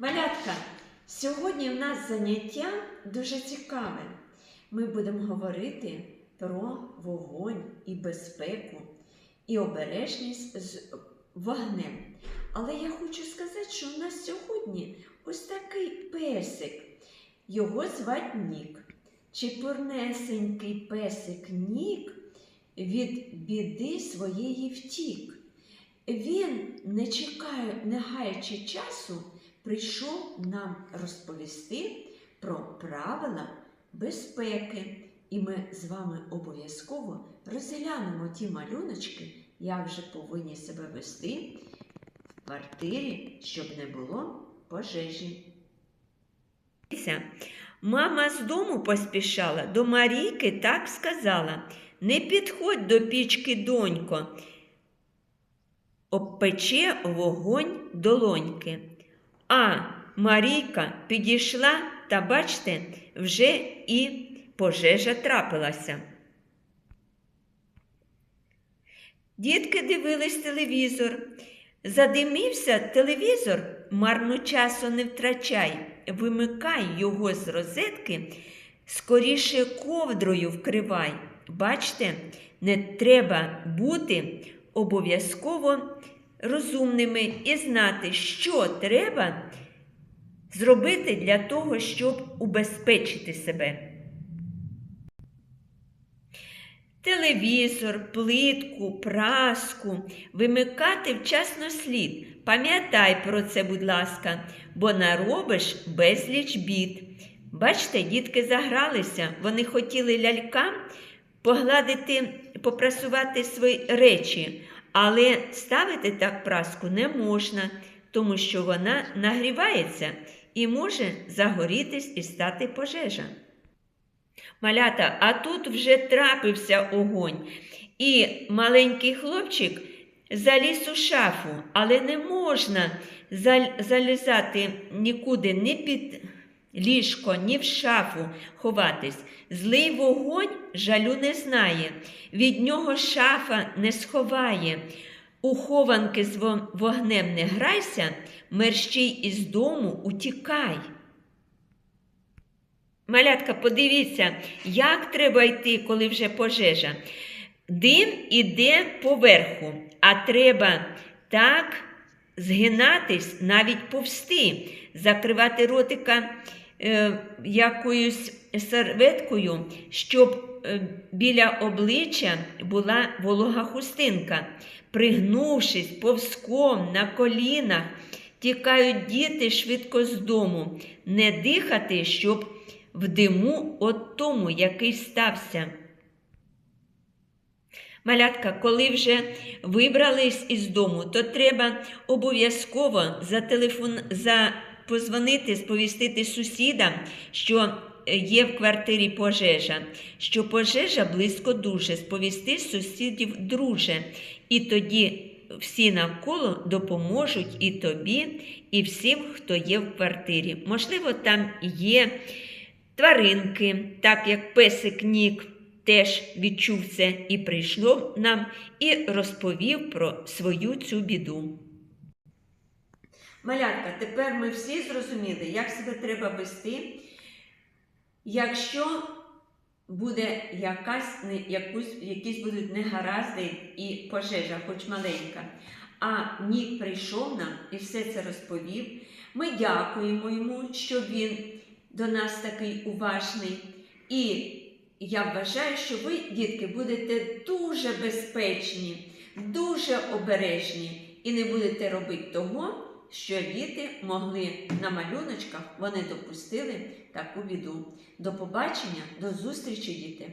Малятка, сьогодні в нас заняття дуже цікаве. Ми будемо говорити про вогонь і безпеку, і обережність з вогнем. Але я хочу сказати, що у нас сьогодні ось такий песик. Його звать Нік. Чепурнесенький песик Нік від біди своєї втік. Він, не чекає, не гаючи часу, прийшов нам розповісти про правила безпеки. І ми з вами обов'язково розглянемо ті малюночки, як же повинні себе вести в квартирі, щоб не було пожежі. Мама з дому поспішала, до Марійки так сказала Не підходь до пічки, донько, обпече вогонь долоньки. А Марійка підійшла та, бачте, вже і пожежа трапилася. Дітки дивились телевізор. Задимівся телевізор, марно часу не втрачай, вимикай його з розетки, скоріше ковдрою вкривай. Бачте, не треба бути обов'язково розумними і знати, що треба зробити для того, щоб убезпечити себе. Телевізор, плитку, праску вимикати вчасно слід. Пам'ятай про це, будь ласка, бо наробиш безліч бід. Бачите, дітки загралися, вони хотіли лялькам погладити, попрасувати свої речі, але ставити так праску не можна, тому що вона нагрівається і може загорітись і стати пожежа. Малята, а тут вже трапився огонь, і маленький хлопчик заліз у шафу, але не можна залізати нікуди, ні під ліжко, ні в шафу ховатись. Злий вогонь жалю не знає, від нього шафа не сховає. У хованки з вогнем не грайся, мерщій із дому утікай. Малятка, подивіться, як треба йти, коли вже пожежа. Дим іде поверху, а треба так згинатись, навіть повсти, закривати ротика якоюсь серветкою, щоб е, біля обличчя була волога хустинка. Пригнувшись повзком на колінах, тікають діти швидко з дому, не дихати, щоб в диму от тому, який стався. Малятка, коли вже вибрались із дому, то треба обов'язково за телефон за позвонити, сповістити сусідам, що є в квартирі пожежа, що пожежа близько дуже, сповісти сусідів друже. І тоді всі навколо допоможуть і тобі, і всім, хто є в квартирі. Можливо, там є тваринки, так як песик Нік теж відчув це і прийшло нам і розповів про свою цю біду. Малятка, тепер ми всі зрозуміли, як себе треба вести, якщо буде якась, не- якусь, якісь будуть негаразди і пожежа, хоч маленька. А Нік прийшов нам і все це розповів. Ми дякуємо йому, що він до нас такий уважний. І я вважаю, що ви, дітки, будете дуже безпечні, дуже обережні і не будете робити того, що діти могли на малюночках, вони допустили таку біду. До побачення, до зустрічі, діти!